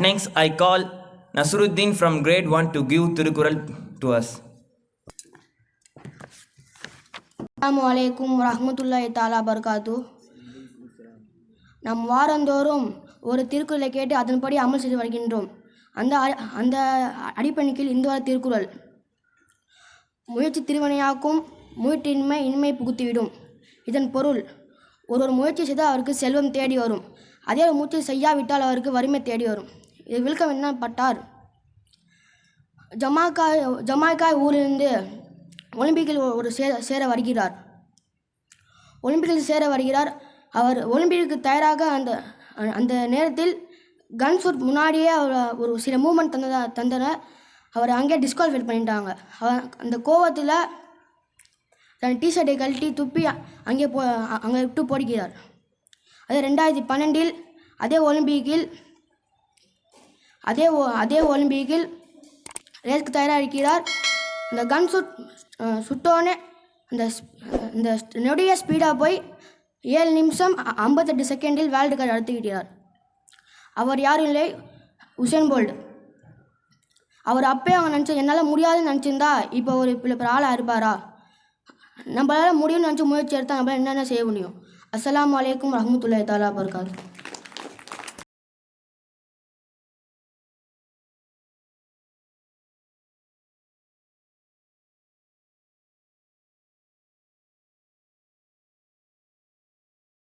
next, I call Nasruddin from grade 1 to give Tirukural to us. அஸ்ஸலாமு அலைக்கும் வரஹ்மத்துல்லாஹி தாலா பர்காத்து நம் வாரந்தோறும் ஒரு திருக்குறளை கேட்டு அதன்படி அமல் செய்து வருகின்றோம். அந்த அ- அந்த அடிப்பணிக்கில் இந்த வார திருக்குறள். முயற்சி திருவினையாக்கும் முயற்றின்மை இன்மை புகுத்திவிடும். இதன் பொருள் ஒருவர் முயற்சி செய்தால் அவருக்கு செல்வம் தேடி வரும். அதே ஒரு முயற்சி செய்யாவிட்டால் அவருக்கு வறுமை தேடி வரும். இது விளக்கம் என்ன பட்டார் ஜமாக்காய் ஜமாய்க்காய் ஊரிலிருந்து ஒலிம்பிக்கில் ஒரு சேர சேர வருகிறார். ஒலிம்பிக்கில் சேர வருகிறார். அவர் ஒலிம்பிக்கு தயாராக அந்த அந்த நேரத்தில் கன்சூர் முன்னாடியே அவர் ஒரு சில மூமெண்ட் தந்ததா தந்தனர் அவர் அங்கேயே டிஸ்குவாலிஃபை பண்ணிட்டாங்க. அவர் அந்த கோவத்தில் தன் டிஷர்ட்டை கழட்டி துப்பி அங்கே போ அங்கே விட்டு போடுகிறார். அதே ரெண்டாயிரத்தி பன்னெண்டில் அதே ஒலிம்பிக்கில் அதே அதே ஒலிம்பிக்கில் ரேஸ்க்கு தயாராக இருக்கிறார் இந்த கன் சுட் சுட்டோன்னே இந்த இந்த நொடிய ஸ்பீடாக போய் ஏழு நிமிஷம் ஐம்பத்தெட்டு செகண்டில் வேர்ல்டு கப் நடத்திக்கிட்டார் அவர் யாரும் இல்லை உசேன் போல்டு. அவர் அப்பயே அவங்க நினச்ச என்னால் முடியாதுன்னு நினச்சிருந்தா இப்போ ஒரு இப்போ பிற ஆளாக இருப்பாரா? நம்மளால் முடியும்னு நினச்சி முயற்சி எடுத்தால் நம்மளால் என்னென்ன செய்ய முடியும்? அஸ்லாம் அலைக்கும் ரஹ்மத்துல்லாஹி தாலா பர்காத்து